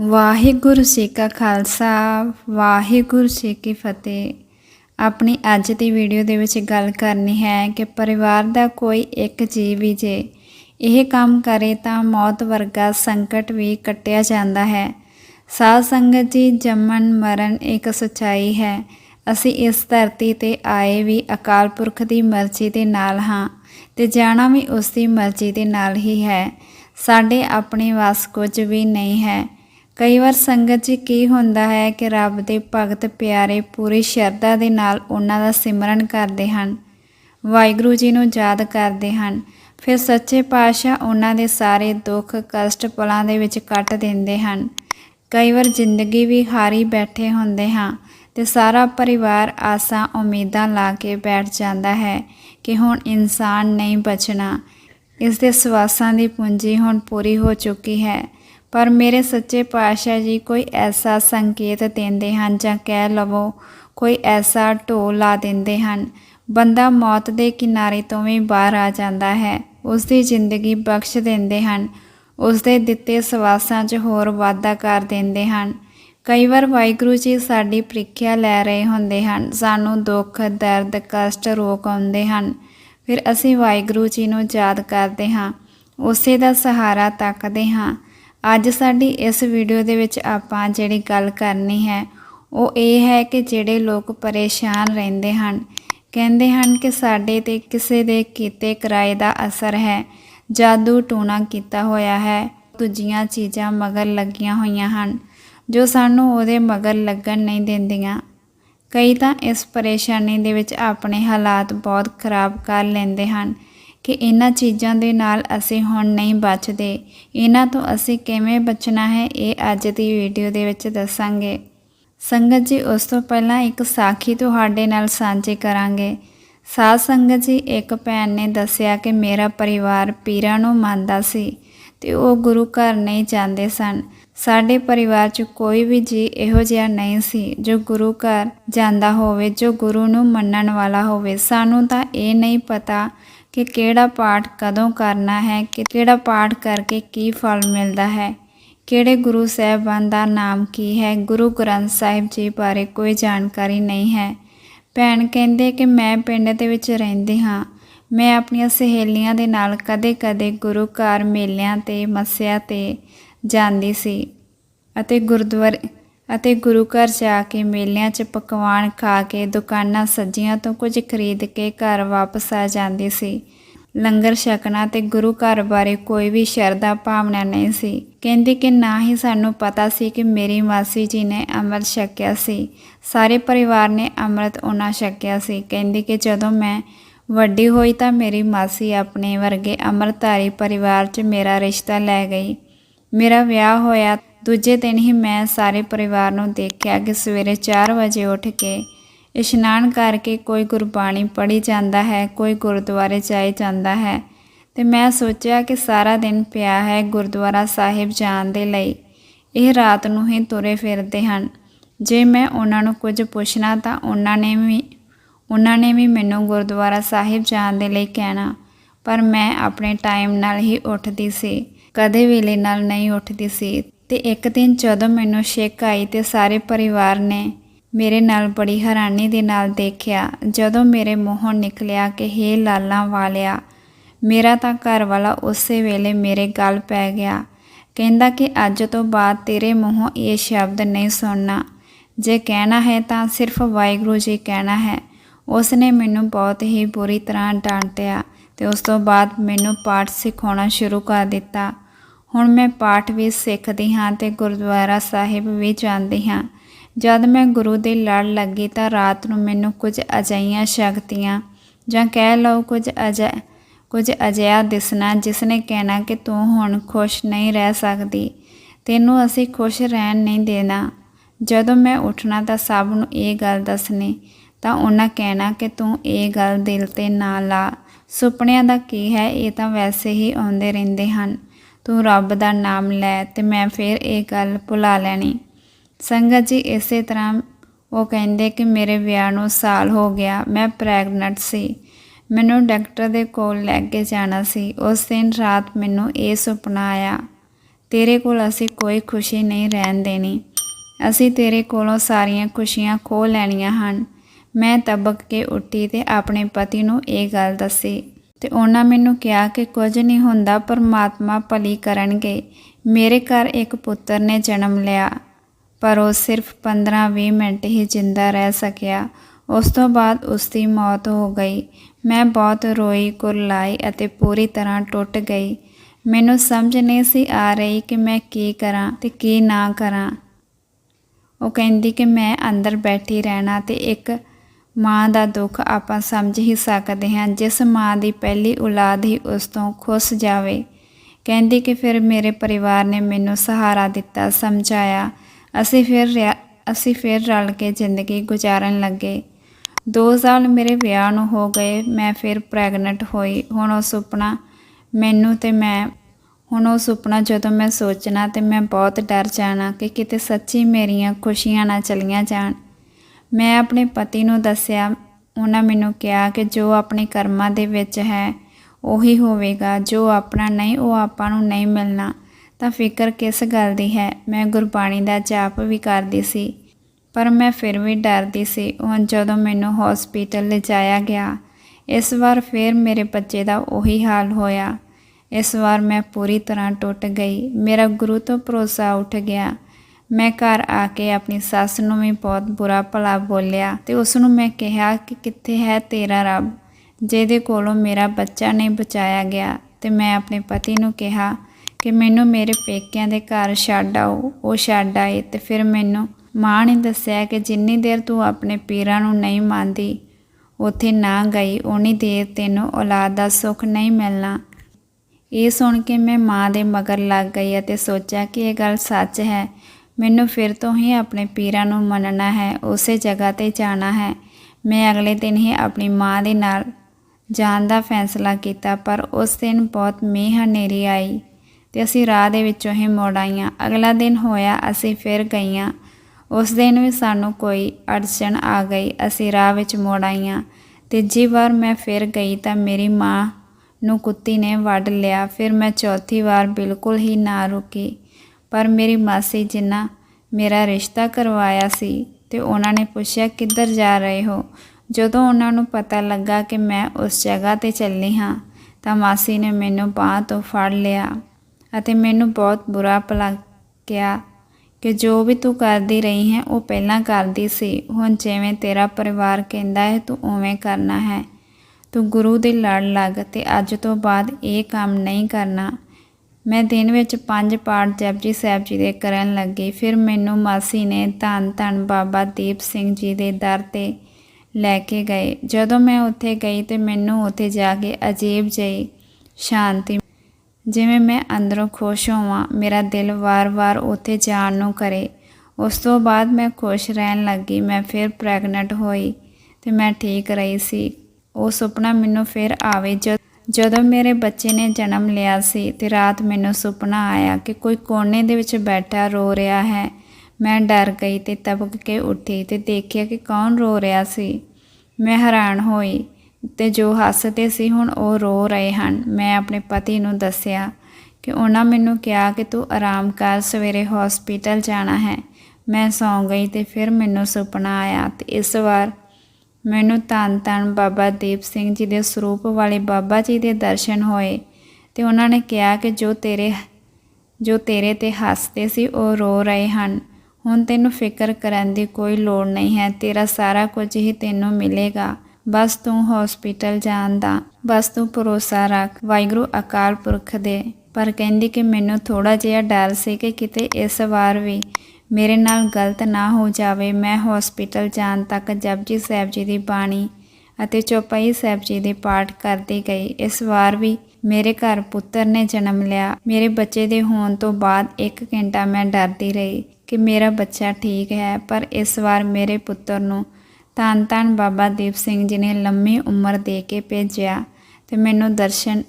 ਵਾਹਿਗੁਰੂ ਜੀ ਕਾ ਖਾਲਸਾ, ਵਾਹਿਗੁਰੂ ਜੀ ਕੀ ਫਤਿਹ। ਆਪਣੀ ਅੱਜ ਦੀ ਵੀਡੀਓ ਦੇ ਵਿੱਚ ਗੱਲ ਕਰਨੀ ਹੈ ਕਿ ਪਰਿਵਾਰ ਦਾ ਕੋਈ ਇੱਕ ਜੀਵ ਵੀ ਜੇ ਇਹ ਕੰਮ ਕਰੇ ਤਾਂ ਮੌਤ ਵਰਗਾ ਸੰਕਟ ਵੀ ਕੱਟਿਆ ਜਾਂਦਾ ਹੈ। ਸਾਧ ਸੰਗਤ ਜੀ, ਜੰਮਣ, ਮਰਨ ਇੱਕ ਸੱਚਾਈ ਹੈ। ਅਸੀਂ ਇਸ ਧਰਤੀ ਤੇ ਆਏ ਵੀ ਅਕਾਲ ਪੁਰਖ ਦੀ ਮਰਜ਼ੀ ਦੇ ਨਾਲ ਹਾਂ ਤੇ ਜਾਣਾ ਵੀ ਉਸ ਦੀ ਮਰਜ਼ੀ ਦੇ ਨਾਲ ਹੀ ਹੈ। ਸਾਡੇ ਆਪਣੇ ਵੱਸ ਕੁਝ ਵੀ ਨਹੀਂ ਹੈ। ਕਈ ਵਾਰ ਸੰਗਤ ਜੀ ਕੀ ਹੁੰਦਾ ਹੈ ਕਿ ਰੱਬ ਦੇ ਭਗਤ ਪਿਆਰੇ ਪੂਰੀ ਸ਼ਰਧਾ ਦੇ ਨਾਲ ਉਹਨਾਂ ਦਾ ਸਿਮਰਨ ਕਰਦੇ ਹਨ, ਵਾਹਿਗੁਰੂ ਜੀ ਨੂੰ ਯਾਦ ਕਰਦੇ ਹਨ। ਫਿਰ ਸੱਚੇ ਪਾਤਸ਼ਾਹ ਉਹਨਾਂ ਦੇ ਸਾਰੇ ਦੁੱਖ, ਕਸ਼ਟ ਪਲਾਂ ਦੇ ਵਿੱਚ ਕੱਟ ਦਿੰਦੇ ਹਨ। ਕਈ ਵਾਰ ਜ਼ਿੰਦਗੀ ਵੀ ਹਾਰੀ ਬੈਠੇ ਹੁੰਦੇ ਹਾਂ ਤੇ ਸਾਰਾ ਪਰਿਵਾਰ ਆਸਾਂ ਉਮੀਦਾਂ ਲਾ ਕੇ ਬੈਠ ਜਾਂਦਾ ਹੈ ਕਿ ਹੁਣ ਇਨਸਾਨ ਨਹੀਂ ਬਚਣਾ। ਇਸ ਦੇ ਸਵਾਸਾਂ ਦੀ ਪੂੰਜੀ ਹੁਣ ਪੂਰੀ ਹੋ ਚੁੱਕੀ ਹੈ। ਪਰ ਮੇਰੇ ਸੱਚੇ ਪਾਤਸ਼ਾਹ ਜੀ ਕੋਈ ਐਸਾ ਸੰਕੇਤ ਦਿੰਦੇ ਹਨ ਜਾਂ ਕਹਿ ਲਵੋ, ਕੋਈ ਐਸਾ ਢੋ ਲਾ ਦਿੰਦੇ ਹਨ। ਬੰਦਾ ਮੌਤ ਦੇ ਕਿਨਾਰੇ ਤੋਂ ਵੀ ਬਾਹਰ ਆ ਜਾਂਦਾ ਹੈ ਉਸ ਦੀ ਜ਼ਿੰਦਗੀ ਬਖਸ਼ ਦਿੰਦੇ ਹਨ ਉਸ ਦੇ ਦਿੱਤੇ ਸਵਾਸਾਂ 'ਚ ਹੋਰ ਵਾਧਾ ਕਰ ਦਿੰਦੇ ਹਨ। ਕਈ ਵਾਰ ਵਾਹਿਗੁਰੂ ਜੀ ਸਾਡੀ ਪ੍ਰੀਖਿਆ ਲੈ ਰਹੇ ਹੁੰਦੇ ਹਨ, ਸਾਨੂੰ ਦੁੱਖ, ਦਰਦ, ਕਸ਼ਟ ਰੋਕ ਆਉਂਦੇ ਹਨ। ਫਿਰ ਅਸੀਂ ਵਾਹਿਗੁਰੂ ਜੀ ਨੂੰ ਯਾਦ ਕਰਦੇ ਹਾਂ, ਉਸੇ ਦਾ ਸਹਾਰਾ ਤੱਕਦੇ ਹਾਂ। ਅੱਜ ਸਾਡੀ ਇਸ ਵੀਡੀਓ ਦੇ ਵਿੱਚ ਆਪਾਂ ਜਿਹੜੀ ਗੱਲ ਕਰਨੀ ਹੈ, ਉਹ ਇਹ ਹੈ ਕਿ ਜਿਹੜੇ ਲੋਕ ਪਰੇਸ਼ਾਨ ਰਹਿੰਦੇ ਹਨ, ਕਹਿੰਦੇ ਹਨ ਕਿ ਸਾਡੇ ਤੇ ਕਿਸੇ ਦੇ ਕੀਤੇ ਕਿਰਾਏ ਦਾ ਅਸਰ ਹੈ, ਜਾਦੂ ਟੂਣਾ ਕੀਤਾ ਹੋਇਆ ਹੈ, ਦੂਜੀਆਂ ਚੀਜ਼ਾਂ ਮਗਰ ਲੱਗੀਆਂ ਹੋਈਆਂ ਹਨ, ਜੋ ਸਾਨੂੰ ਉਹਦੇ ਮਗਰ ਲੱਗਣ ਨਹੀਂ ਦਿੰਦੀਆਂ। ਕਈ ਤਾਂ ਇਸ ਪਰੇਸ਼ਾਨੀ ਦੇ ਵਿੱਚ ਆਪਣੇ ਹਾਲਾਤ ਬਹੁਤ ਖਰਾਬ ਕਰ ਲੈਂਦੇ ਹਨ ਕਿ ਇਹਨਾਂ ਚੀਜ਼ਾਂ ਦੇ ਨਾਲ ਅਸੀਂ ਹੁਣ ਨਹੀਂ ਬਚਦੇ। ਇਹਨਾਂ ਤੋਂ ਅਸੀਂ ਕਿਵੇਂ ਬਚਣਾ ਹੈ, ਇਹ ਅੱਜ ਦੀ ਵੀਡੀਓ ਦੇ ਵਿੱਚ ਦੱਸਾਂਗੇ। ਸੰਗਤ ਜੀ, ਉਸ ਤੋਂ ਪਹਿਲਾਂ ਇੱਕ ਸਾਖੀ ਤੁਹਾਡੇ ਨਾਲ ਸਾਂਝੀ ਕਰਾਂਗੇ। ਸਾਧ ਸੰਗਤ ਜੀ, ਇੱਕ ਭੈਣ ਨੇ ਦੱਸਿਆ ਕਿ ਮੇਰਾ ਪਰਿਵਾਰ ਪੀਰਾਂ ਨੂੰ ਮੰਨਦਾ ਸੀ ਤੇ ਉਹ ਗੁਰੂ ਘਰ ਨਹੀਂ ਜਾਂਦੇ ਸਨ। ਸਾਡੇ ਪਰਿਵਾਰ 'ਚ ਕੋਈ ਵੀ ਜੀ ਇਹੋ ਜਿਹਾ ਨਹੀਂ ਸੀ ਜੋ ਗੁਰੂ ਘਰ ਜਾਂਦਾ ਹੋਵੇ, ਜੋ ਗੁਰੂ ਨੂੰ ਮੰਨਣ ਵਾਲਾ ਹੋਵੇ। ਸਾਨੂੰ ਤਾਂ ਇਹ ਨਹੀਂ ਪਤਾ ਕਿ ਕਿਹੜਾ ਪਾਠ ਕਦੋਂ ਕਰਨਾ ਹੈ, ਕਿ ਕਿਹੜਾ ਪਾਠ ਕਰਕੇ ਕੀ ਫਲ ਮਿਲਦਾ ਹੈ, ਕਿਹੜੇ ਗੁਰੂ ਸਾਹਿਬਾਨ ਦਾ ਨਾਮ ਕੀ ਹੈ, ਗੁਰੂ ਗ੍ਰੰਥ ਸਾਹਿਬ ਜੀ ਬਾਰੇ ਕੋਈ ਜਾਣਕਾਰੀ ਨਹੀਂ ਹੈ। ਭੈਣ ਕਹਿੰਦੇ ਕਿ ਮੈਂ ਪਿੰਡ ਦੇ ਵਿੱਚ ਰਹਿੰਦੀ ਹਾਂ। ਮੈਂ ਆਪਣੀਆਂ ਸਹੇਲੀਆਂ ਦੇ ਨਾਲ ਕਦੇ-ਕਦੇ ਗੁਰੂ ਘਰ ਮੇਲਿਆਂ ਤੇ, ਮੱਸਿਆ ਤੇ ਜਾਂਦੀ ਸੀ ਅਤੇ ਗੁਰਦੁਆਰੇ ਅਤੇ ਗੁਰੂ ਘਰ ਜਾ ਕੇ ਮੇਲਿਆਂ 'ਚ ਪਕਵਾਨ ਖਾ ਕੇ ਦੁਕਾਨਾਂ ਸੱਜੀਆਂ ਤੋਂ ਕੁਝ ਖਰੀਦ ਕੇ ਘਰ ਵਾਪਸ ਆ ਜਾਂਦੀ ਸੀ। ਲੰਗਰ ਛਕਣਾ ਤੇ ਗੁਰੂ ਘਰ ਬਾਰੇ ਕੋਈ ਵੀ ਸ਼ਰਧਾ ਭਾਵਨਾ ਨਹੀਂ ਸੀ। ਕਹਿੰਦੀ ਕਿ ਨਾ ਹੀ ਸਾਨੂੰ ਪਤਾ ਸੀ ਕਿ ਮੇਰੀ ਮਾਸੀ ਜੀ ਨੇ ਅੰਮ੍ਰਿਤ ਛਕਿਆ ਸੀ। ਸਾਰੇ ਪਰਿਵਾਰ ਨੇ ਅੰਮ੍ਰਿਤ ਉਹਨਾਂ ਛਕਿਆ ਸੀ। ਕਹਿੰਦੀ ਕਿ ਜਦੋਂ ਮੈਂ ਵੱਡੀ ਹੋਈ ਤਾਂ ਮੇਰੀ ਮਾਸੀ ਆਪਣੇ ਵਰਗੇ ਅੰਮ੍ਰਿਤਧਾਰੀ ਪਰਿਵਾਰ 'ਚ ਮੇਰਾ ਰਿਸ਼ਤਾ ਲੈ ਗਈ। ਮੇਰਾ ਵਿਆਹ ਹੋਇਆ ਦੂਜੇ ਦਿਨ ਹੀ ਮੈਂ ਸਾਰੇ ਪਰਿਵਾਰ ਨੂੰ ਦੇਖਿਆ ਕਿ ਸਵੇਰੇ 4 ਵਜੇ ਉੱਠ ਕੇ ਇਸ਼ਨਾਨ ਕਰਕੇ ਕੋਈ ਗੁਰਬਾਣੀ ਪੜ੍ਹੀ ਜਾਂਦਾ ਹੈ, ਕੋਈ ਗੁਰਦੁਆਰੇ ਜਾਏ ਜਾਂਦਾ ਹੈ ਤੇ ਮੈਂ ਸੋਚਿਆ ਕਿ ਸਾਰਾ ਦਿਨ ਪਿਆ ਹੈ ਗੁਰਦੁਆਰਾ ਸਾਹਿਬ ਜਾਣ ਦੇ ਲਈ। ਇਹ ਰਾਤ ਨੂੰ ਹੀ ਤੁਰੇ ਫਿਰਦੇ ਹਨ। ਜੇ ਮੈਂ ਉਹਨਾਂ ਨੂੰ ਕੁਝ ਪੁੱਛਣਾ ਤਾਂ ਉਹਨਾਂ ਨੇ ਵੀ, ਉਹਨਾਂ ਨੇ ਵੀ ਮੈਨੂੰ ਗੁਰਦੁਆਰਾ ਸਾਹਿਬ ਜਾਣ ਦੇ ਲਈ ਕਹਿਣਾ, ਪਰ ਮੈਂ ਆਪਣੇ ਟਾਈਮ ਨਾਲ ਹੀ ਉੱਠਦੀ ਸੀ, ਕਦੇ ਵੇਲੇ ਨਾਲ ਨਹੀਂ ਉੱਠਦੀ ਸੀ। ਤੇ ਇੱਕ ਦਿਨ ਜਦੋਂ ਮੈਨੂੰ ਛੇਕ ਆਈ ਤੇ ਸਾਰੇ ਪਰਿਵਾਰ ਨੇ ਮੇਰੇ ਨਾਲ ਬੜੀ ਹੈਰਾਨੀ ਦੇ ਨਾਲ ਦੇਖਿਆ, ਜਦੋਂ ਮੇਰੇ ਮੂੰਹੋਂ ਨਿਕਲਿਆ ਕਿ, ਹੇ ਲਾਲਾਂ ਵਾਲਿਆ, ਮੇਰਾ ਤਾਂ ਘਰ ਵਾਲਾ ਉਸੇ ਵੇਲੇ ਮੇਰੇ ਗੱਲ ਪੈ ਗਿਆ। ਕਹਿੰਦਾ ਕਿ ਅੱਜ ਤੋਂ ਬਾਅਦ ਤੇਰੇ ਮੂੰਹੋਂ ਇਹ ਸ਼ਬਦ ਨਹੀਂ ਸੁਣਨਾ। ਜੇ ਕਹਿਣਾ ਹੈ ਤਾਂ ਸਿਰਫ ਵਾਹਿਗੁਰੂ ਜੀ ਕਹਿਣਾ ਹੈ। ਉਸ ਨੇ ਮੈਨੂੰ ਬਹੁਤ ਹੀ ਬੁਰੀ ਤਰ੍ਹਾਂ ਡਾਂਟਿਆ ਤੇ ਉਸ ਤੋਂ ਬਾਅਦ ਮੈਨੂੰ ਪਾਠ ਸਿਖਾਉਣਾ ਸ਼ੁਰੂ ਕਰ ਦਿੱਤਾ। ਹੁਣ ਮੈਂ ਪਾਠ ਵੀ ਸਿੱਖਦੀ ਹਾਂ ਤੇ ਗੁਰਦੁਆਰਾ ਸਾਹਿਬ ਵੀ ਜਾਂਦੀ ਹਾਂ। ਜਦ ਮੈਂ ਗੁਰੂ ਦੇ ਲੜ ਲੱਗੀ ਤਾਂ ਰਾਤ ਨੂੰ ਮੈਨੂੰ ਕੁਝ ਅਜਈਆਂ ਸ਼ਕਤੀਆਂ ਜਾਂ ਕਹਿ ਲਓ ਕੁਝ ਅਜੈ, ਕੁਝ ਅਜਿਹਾ ਦਿਸਣਾ ਜਿਸ ਨੇ ਕਹਿਣਾ ਕਿ ਤੂੰ ਹੁਣ ਖੁਸ਼ ਨਹੀਂ ਰਹਿ ਸਕਦੀ, ਤੈਨੂੰ ਅਸੀਂ ਖੁਸ਼ ਰਹਿਣ ਨਹੀਂ ਦੇਣਾ। ਜਦੋਂ ਮੈਂ ਉੱਠਣਾ ਤਾਂ ਸਭ ਨੂੰ ਇਹ ਗੱਲ ਦੱਸਣੀ, ਤਾਂ ਉਹਨਾਂ ਕਹਿਣਾ ਕਿ ਤੂੰ ਇਹ ਗੱਲ ਦਿਲ ਤੇ ਨਾ ਲਾ। ਸੁਪਨਿਆਂ ਦਾ ਕੀ ਹੈ, ਇਹ ਤਾਂ ਵੈਸੇ ਹੀ ਆਉਂਦੇ ਰਹਿੰਦੇ ਹਨ। ਤੂੰ ਰੱਬ ਦਾ ਨਾਮ ਲੈ ਤੇ ਮੈਂ ਫਿਰ ਇਹ ਗੱਲ ਭੁਲਾ ਲੈਣੀ। ਸੰਗਤ ਜੀ ਇਸੇ ਤਰ੍ਹਾਂ ਉਹ ਕਹਿੰਦੇ ਕਿ ਮੇਰੇ ਵਿਆਹ ਨੂੰ ਸਾਲ ਹੋ ਗਿਆ, ਮੈਂ ਪ੍ਰੈਗਨੈਂਟ ਸੀ। ਮੈਨੂੰ ਡਾਕਟਰ ਦੇ ਕੋਲ ਲੈ ਕੇ ਜਾਣਾ ਸੀ। ਉਸ ਦਿਨ ਰਾਤ ਮੈਨੂੰ ਇਹ ਸੁਪਨਾ ਆਇਆ, ਤੇਰੇ ਕੋਲ ਅਸੀਂ ਕੋਈ ਖੁਸ਼ੀ ਨਹੀਂ ਰਹਿਣ ਦੇਣੀ। ਅਸੀਂ ਤੇਰੇ ਕੋਲੋਂ ਸਾਰੀਆਂ ਖੁਸ਼ੀਆਂ ਖੋਹ ਲੈਣੀਆਂ ਹਨ। ਮੈਂ ਤਬਕ ਕੇ ਉੱਠੀ ਤੇ ਆਪਣੇ ਪਤੀ ਨੂੰ ਇਹ ਗੱਲ ਦੱਸੀ ਤੇ ਉਹਨਾਂ ਮੈਨੂੰ ਕਿਹਾ ਕਿ ਕੁਝ ਨਹੀਂ ਹੁੰਦਾ, ਪਰਮਾਤਮਾ ਭਲੀ ਕਰਨਗੇ। ਮੇਰੇ ਘਰ ਇੱਕ ਪੁੱਤਰ ਨੇ ਜਨਮ ਲਿਆ, ਪਰ ਉਹ ਸਿਰਫ 15-20 ਮਿੰਟ ਹੀ ਜਿੰਦਾ ਰਹਿ ਸਕਿਆ। ਉਸ ਤੋਂ ਬਾਅਦ ਉਸ ਦੀ ਮੌਤ ਹੋ ਗਈ। ਮੈਂ ਬਹੁਤ ਰੋਈ, ਕੁਰਲਾਈ ਅਤੇ ਪੂਰੀ ਤਰ੍ਹਾਂ ਟੁੱਟ ਗਈ। ਮੈਨੂੰ ਸਮਝ ਨਹੀਂ ਸੀ ਆ ਰਹੀ ਕਿ ਮੈਂ ਕੀ ਕਰਾਂ ਤੇ ਕੀ ਨਾ ਕਰਾਂ। ਉਹ ਕਹਿੰਦੀ ਕਿ ਮੈਂ ਅੰਦਰ ਬੈਠੀ ਰਹਿਣਾ ਤੇ ਇੱਕ ਮਾਂ ਦਾ ਦੁੱਖ ਆਪਾਂ ਸਮਝ ਹੀ ਸਕਦੇ ਹਾਂ, ਜਿਸ ਮਾਂ ਦੀ ਪਹਿਲੀ ਔਲਾਦ ਹੀ ਉਸ ਤੋਂ ਖੁੱਸ ਜਾਵੇ। ਕਹਿੰਦੀ ਕਿ ਫਿਰ ਮੇਰੇ ਪਰਿਵਾਰ ਨੇ ਮੈਨੂੰ ਸਹਾਰਾ ਦਿੱਤਾ, ਸਮਝਾਇਆ। ਅਸੀਂ ਫਿਰ ਰਿਆ- ਅਸੀਂ ਫਿਰ ਰਲ ਕੇ ਜ਼ਿੰਦਗੀ ਗੁਜ਼ਾਰਨ ਲੱਗੇ। 2 ਸਾਲ ਮੇਰੇ ਵਿਆਹ ਨੂੰ ਹੋ ਗਏ, ਮੈਂ ਫਿਰ ਪ੍ਰੈਗਨੈਂਟ ਹੋਈ। ਹੁਣ ਉਹ ਸੁਪਨਾ ਮੈਨੂੰ ਤੇ ਮੈਂ, ਹੁਣ ਉਹ ਸੁਪਨਾ ਜਦੋਂ ਮੈਂ ਸੋਚਣਾ ਤੇ ਮੈਂ ਬਹੁਤ ਡਰ ਜਾਣਾ ਕਿ ਕਿਤੇ ਸੱਚੀ ਮੇਰੀਆਂ ਖੁਸ਼ੀਆਂ ਨਾ ਚਲੀਆਂ ਜਾਣ। ਮੈਂ ਆਪਣੇ ਪਤੀ ਨੂੰ ਦੱਸਿਆ, ਉਹਨਾਂ ਮੈਨੂੰ ਕਿਹਾ ਕਿ ਜੋ ਆਪਣੇ ਕਰਮਾਂ ਦੇ ਵਿੱਚ ਹੈ, ਉਹੀ ਹੋਵੇਗਾ, ਜੋ ਆਪਣਾ ਨਹੀਂ, ਉਹ ਆਪਾਂ ਨੂੰ ਨਹੀਂ ਮਿਲਣਾ। ਤਾਂ ਫਿਕਰ ਕਿਸ ਗੱਲ ਦੀ ਹੈ? ਮੈਂ ਗੁਰਬਾਣੀ ਦਾ ਜਾਪ ਵੀ ਕਰਦੀ ਸੀ, ਪਰ ਮੈਂ ਫਿਰ ਵੀ ਡਰਦੀ ਸੀ। ਹੁਣ ਜਦੋਂ ਮੈਨੂੰ ਹਸਪੀਟਲ ਲਿਜਾਇਆ ਗਿਆ, ਇਸ ਵਾਰ ਫਿਰ ਮੇਰੇ ਬੱਚੇ ਦਾ ਉਹੀ ਹਾਲ ਹੋਇਆ। ਇਸ ਵਾਰ ਮੈਂ ਪੂਰੀ ਤਰ੍ਹਾਂ ਟੁੱਟ ਗਈ। ਮੇਰਾ ਗੁਰੂ ਤੋਂ ਭਰੋਸਾ ਉੱਠ ਗਿਆ। ਮੈਂ ਘਰ ਆ ਕੇ ਆਪਣੀ ਸੱਸ ਨੂੰ ਵੀ ਬਹੁਤ ਬੁਰਾ ਭਲਾ ਬੋਲਿਆ ਤੇ ਉਸ ਨੂੰ ਮੈਂ ਕਿਹਾ ਕਿ ਕਿੱਥੇ ਹੈ ਤੇਰਾ ਰੱਬ? ਜਿਹਦੇ ਕੋਲੋਂ ਮੇਰਾ ਬੱਚਾ ਨਹੀਂ ਬਚਾਇਆ ਗਿਆ ਤੇ ਮੈਂ ਆਪਣੇ ਪਤੀ ਨੂੰ ਕਿਹਾ ਕਿ ਮੈਨੂੰ ਮੇਰੇ ਪੇਕਿਆਂ ਦੇ ਘਰ ਛੱਡ ਆਓ, ਉਹ ਛੱਡ ਆਏ ਤੇ ਫਿਰ ਮੈਨੂੰ ਮਾਂ ਨੇ ਦੱਸਿਆ ਕਿ ਜਿੰਨੀ ਦੇਰ ਤੂੰ ਆਪਣੇ ਪੀਰਾਂ ਨੂੰ ਨਹੀਂ ਮੰਨਦੀ, ਉੱਥੇ ਨਾ ਗਈ ਉਨੀ ਦੇਰ ਤੈਨੂੰ ਔਲਾਦ ਦਾ ਸੁੱਖ ਨਹੀਂ ਮਿਲਣਾ। ਇਹ ਸੁਣ ਕੇ ਮੈਂ ਮਾਂ ਦੇ ਮਗਰ ਲੱਗ ਗਈ ਅਤੇ ਸੋਚਿਆ ਕਿ ਇਹ ਗੱਲ ਸੱਚ ਹੈ। ਮੈਨੂੰ ਫਿਰ ਤੋਂ ਹੀ ਆਪਣੇ ਪੀਰਾਂ ਨੂੰ ਮੰਨਣਾ ਹੈ, ਉਸੇ ਜਗ੍ਹਾ ਤੇ ਜਾਣਾ ਹੈ। ਮੈਂ ਅਗਲੇ ਦਿਨ ਹੀ ਆਪਣੀ ਮਾਂ ਦੇ ਨਾਲ ਜਾਣ ਦਾ ਫੈਸਲਾ ਕੀਤਾ, ਪਰ ਉਸ ਦਿਨ ਬਹੁਤ ਮੀਂਹ ਹਨੇਰੀ ਆਈ ਤੇ ਅਸੀਂ ਰਾਹ ਦੇ ਵਿੱਚੋਂ ਹੀ ਮੁੜ ਆਈਆਂ। ਅਗਲਾ ਦਿਨ ਹੋਇਆ, ਅਸੀਂ ਫਿਰ ਗਈਆਂ। ਉਸ ਦਿਨ ਵੀ ਸਾਨੂੰ ਕੋਈ ਅੜਚਣ ਆ ਗਈ, ਅਸੀਂ ਰਾਹ ਵਿੱਚ ਮੁੜ ਆਈਆਂ। ਤੀਜੀ ਵਾਰ ਮੈਂ ਫਿਰ ਗਈ ਤਾਂ ਮੇਰੀ ਮਾਂ ਨੂੰ ਕੁੱਤੀ ਨੇ ਵੱਢ ਲਿਆ, ਫਿਰ ਮੈਂ ਚੌਥੀ ਵਾਰ ਬਿਲਕੁਲ ਹੀ ਨਾ ਰੁਕੀ। ਪਰ ਮੇਰੀ ਮਾਸੀ ਜਿੰਨਾ ਮੇਰਾ ਰਿਸ਼ਤਾ ਕਰਵਾਇਆ ਸੀ ਤੇ ਉਹਨਾਂ ਨੇ ਪੁੱਛਿਆ ਕਿੱਧਰ ਜਾ ਰਹੇ ਹੋ। ਜਦੋਂ ਉਹਨਾਂ ਨੂੰ ਪਤਾ ਲੱਗਾ ਕਿ ਮੈਂ ਉਸ ਜਗ੍ਹਾ ਤੇ ਚੱਲੀ ਹਾਂ, ਤਾਂ ਮਾਸੀ ਨੇ ਮੈਨੂੰ ਬਾਂਹ ਤੋਂ ਫੜ ਲਿਆ ਅਤੇ ਮੈਨੂੰ ਬਹੁਤ ਬੁਰਾ ਭਲਾ ਕਿਹਾ ਕਿ ਜੋ ਵੀ ਤੂੰ ਕਰਦੀ ਰਹੀ ਹੈ, ਉਹ ਪਹਿਲਾਂ ਕਰਦੀ ਸੀ। ਹੁਣ ਜਿਵੇਂ ਤੇਰਾ ਪਰਿਵਾਰ ਕਹਿੰਦਾ ਹੈ, ਤੂੰ ਉਵੇਂ ਕਰਨਾ ਹੈ। ਤੂੰ ਗੁਰੂ ਦੇ ਲੜ ਲੱਗ ਤੇ ਅੱਜ ਤੋਂ ਬਾਅਦ ਇਹ ਕੰਮ ਨਹੀਂ ਕਰਨਾ। ਮੈਂ ਦਿਨ ਵਿੱਚ ਪੰਜ ਪਾਠ ਜਪਜੀ ਸਾਹਿਬ ਜੀ ਦੇ ਕਰਨ ਲੱਗੀ। ਫਿਰ ਮੈਨੂੰ ਮਾਸੀ ਨੇ ਧੰਨ ਧੰਨ ਬਾਬਾ ਦੀਪ ਸਿੰਘ ਜੀ ਦੇ ਦਰ ਤੇ ਲੈ ਕੇ ਗਏ। ਜਦੋਂ ਮੈਂ ਉੱਥੇ ਗਈ ਤੇ ਮੈਨੂੰ ਉੱਥੇ ਜਾ ਕੇ ਅਜੀਬ ਜਿਹੀ ਸ਼ਾਂਤੀ ਜਿਵੇਂ ਮੈਂ ਅੰਦਰੋਂ ਖੁਸ਼ ਹੋਵਾਂ, ਮੇਰਾ ਦਿਲ ਵਾਰ-ਵਾਰ ਉੱਥੇ ਜਾਣ ਨੂੰ ਕਰੇ। ਉਸ ਤੋਂ ਬਾਅਦ ਮੈਂ ਖੁਸ਼ ਰਹਿਣ ਲੱਗੀ, ਮੈਂ ਫਿਰ ਪ੍ਰੈਗਨੈਂਟ ਹੋਈ ਤੇ ਮੈਂ ਠੀਕ ਰਹੀ ਸੀ। ਉਹ ਸੁਪਨਾ ਮੈਨੂੰ ਫਿਰ ਆਵੇ ਜਦ ਜਦੋਂ ਮੇਰੇ ਬੱਚੇ ਨੇ ਜਨਮ ਲਿਆ ਸੀ ਤੇ ਰਾਤ ਮੈਨੂੰ ਸੁਪਨਾ ਆਇਆ ਕਿ ਕੋਈ ਕੋਨੇ ਦੇ ਵਿੱਚ ਬੈਠਾ ਰੋ ਰਿਹਾ ਹੈ, ਮੈਂ ਡਰ ਗਈ ਤੇ ਤਬਕ ਕੇ ਉੱਠੀ ਤੇ ਦੇਖਿਆ ਕਿ ਕੌਣ ਰੋ ਰਿਹਾ ਸੀ। ਮੈਂ ਹੈਰਾਨ ਹੋਈ ਤੇ ਜੋ ਹੱਸਦੇ ਸੀ ਹੁਣ ਉਹ ਰੋ ਰਹੇ ਹਨ। ਮੈਂ ਆਪਣੇ ਪਤੀ ਨੂੰ ਦੱਸਿਆ ਕਿ ਉਹਨਾਂ ਮੈਨੂੰ ਕਿਹਾ ਕਿ ਤੂੰ ਆਰਾਮ ਕਰ, ਸਵੇਰੇ ਹਸਪੀਟਲ ਜਾਣਾ ਹੈ। ਮੈਂ ਸੌਂ ਗਈ ਤੇ ਫਿਰ ਮੈਨੂੰ ਸੁਪਨਾ ਆਇਆ ਤੇ ਇਸ ਵਾਰ ਮੈਨੂੰ ਧੰਨ ਧੰਨ ਬਾਬਾ ਦੀਪ ਸਿੰਘ ਜੀ ਦੇ ਸਰੂਪ ਵਾਲੇ ਬਾਬਾ ਜੀ ਦੇ ਦਰਸ਼ਨ ਹੋਏ ਤੇ ਉਹਨਾਂ ਨੇ ਕਿਹਾ ਕਿ ਜੋ ਤੇਰੇ ਜੋ ਤੇਰੇ ਤੇ ਹੱਸਦੇ ਸੀ ਉਹ ਰੋ ਰਹੇ ਹਨ। ਹੁਣ ਤੈਨੂੰ ਫਿਕਰ ਕਰਨ ਦੀ ਕੋਈ ਲੋੜ ਨਹੀਂ ਹੈ। ਤੇਰਾ ਸਾਰਾ ਕੁਝ ਹੀ ਤੈਨੂੰ ਮਿਲੇਗਾ। ਬਸ ਤੂੰ ਹਸਪੀਟਲ ਜਾਣ ਦਾ। ਬਸ ਤੂੰ ਭਰੋਸਾ ਰੱਖ। ਵਾਹਿਗੁਰੂ ਅਕਾਲ ਪੁਰਖ ਦੇ। ਪਰ ਕਹਿੰਦੀ ਕਿ ਮੈਨੂੰ ਥੋੜਾ ਜਿਹਾ ਡਰ ਸੀ ਕਿ ਕਿਤੇ ਇਸ ਵਾਰ ਵੀ ਮੇਰੇ ਨਾਲ ਗਲਤ ਨਾ ਹੋ ਜਾਵੇ, ਮੈਂ ਹਸਪੀਟਲ ਜਾਣ ਤੱਕ ਜਪਜੀ ਸਾਹਿਬ ਜੀ ਦੀ ਬਾਣੀ ਅਤੇ ਚੌਪਈ ਸਾਹਿਬ ਜੀ ਦੇ ਪਾਠ ਕਰਦੀ ਗਈ ਇਸ ਵਾਰ ਵੀ ਮੇਰੇ ਘਰ ਪੁੱਤਰ ਨੇ ਜਨਮ ਲਿਆ। ਮੇਰੇ ਬੱਚੇ ਦੇ ਹੋਣ ਤੋਂ ਬਾਅਦ 1 ਘੰਟਾ ਮੈਂ ਡਰਦੀ ਰਹੀ ਕਿ ਮੇਰਾ ਬੱਚਾ ਠੀਕ ਹੈ, ਪਰ ਇਸ ਵਾਰ ਮੇਰੇ ਪੁੱਤਰ ਨੂੰ ਧੰਨ ਧੰਨ ਬਾਬਾ ਦੀਪ ਸਿੰਘ ਜੀ ਨੇ ਲੰਮੀ ਉਮਰ ਦੇ ਕੇ ਭੇਜਿਆ ਤੇ ਮੈਨੂੰ ਦਰਸ਼ਨ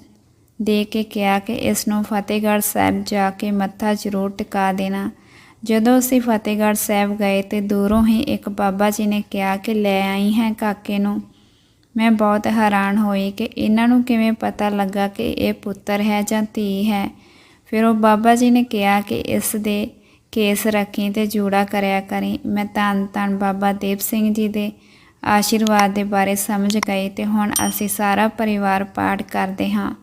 ਦੇ ਕੇ ਕਿਹਾ ਕਿ ਇਸ ਨੂੰ ਫਤਿਹਗੜ੍ਹ ਸਾਹਿਬ ਜਾ ਕੇ ਮੱਥਾ ਜ਼ਰੂਰ ਟਿਕਾ ਦੇਣਾ। ਜਦੋਂ ਅਸੀਂ ਫਤਿਹਗੜ੍ਹ ਸਾਹਿਬ ਗਏ ਤੇ ਦੂਰੋਂ ਹੀ ਇੱਕ ਬਾਬਾ ਜੀ ਨੇ ਕਿਹਾ ਕਿ ਲੈ ਆਈ ਹੈ ਕਾਕੇ ਨੂੰ। ਮੈਂ ਬਹੁਤ ਹੈਰਾਨ ਹੋਈ ਕਿ ਇਹਨਾਂ ਨੂੰ ਕਿਵੇਂ ਪਤਾ ਲੱਗਾ ਕਿ ਇਹ ਪੁੱਤਰ ਹੈ ਜਾਂ ਧੀ ਹੈ। ਫਿਰ ਉਹ ਬਾਬਾ ਜੀ ਨੇ ਕਿਹਾ ਕਿ ਇਸ ਦੇ ਕੇਸ ਰੱਖੀ ਤੇ ਜੂੜਾ ਕਰਿਆ ਕਰੀ। ਮੈਂ ਧੰਨ ਧੰਨ ਬਾਬਾ ਦੀਪ ਸਿੰਘ ਜੀ ਦੇ ਆਸ਼ੀਰਵਾਦ ਦੇ ਬਾਰੇ ਸਮਝ ਗਈ ਤੇ ਹੁਣ ਅਸੀਂ ਸਾਰਾ ਪਰਿਵਾਰ ਪਾਠ ਕਰਦੇ ਹਾਂ।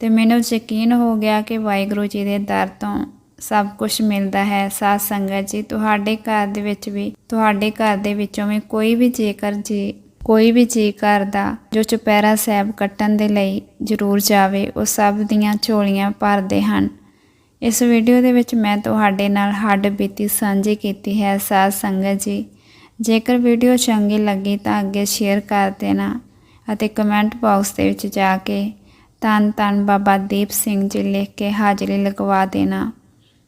ਤੇ ਮੈਨੂੰ ਯਕੀਨ ਹੋ ਗਿਆ ਕਿ ਵਾਹਿਗੁਰੂ ਜੀ ਦੇ ਦਰ ਤੋਂ ਸਭ ਕੁਝ ਮਿਲਦਾ ਹੈ, ਸਾਧ ਸੰਗਤ ਜੀ, ਤੁਹਾਡੇ ਘਰ ਦੇ ਵਿੱਚ ਵੀ, ਤੁਹਾਡੇ ਘਰ ਦੇ ਵਿੱਚੋਂ ਵੀ ਕੋਈ ਵੀ ਜੇਕਰ ਜੀ, ਕੋਈ ਵੀ ਜੀ ਕਰਦਾ, ਜੋ ਚੁਪਹਿਰਾ ਸਾਹਿਬ ਕੱਟਣ ਦੇ ਲਈ ਜ਼ਰੂਰ ਜਾਵੇ, ਉਹ ਸਭ ਦੀਆਂ ਝੋਲੀਆਂ ਭਰਦੇ ਹਨ। ਇਸ ਵੀਡੀਓ ਦੇ ਵਿੱਚ ਮੈਂ ਤੁਹਾਡੇ ਨਾਲ ਹੱਡ ਬੀਤੀ ਸਾਂਝੀ ਕੀਤੀ ਹੈ, ਸਾਧ ਸੰਗਤ ਜੀ। ਜੇਕਰ ਵੀਡੀਓ ਚੰਗੀ ਲੱਗੀ ਤਾਂ ਅੱਗੇ ਸ਼ੇਅਰ ਕਰ ਦੇਣਾ ਅਤੇ ਕਮੈਂਟ ਬਾਕਸ ਦੇ ਵਿੱਚ ਜਾ ਕੇ ਧੰਨ ਧੰਨ ਬਾਬਾ ਦੀਪ ਸਿੰਘ ਜੀ ਲਿਖ ਕੇ ਹਾਜ਼ਰੀ ਲਗਵਾ ਦੇਣਾ।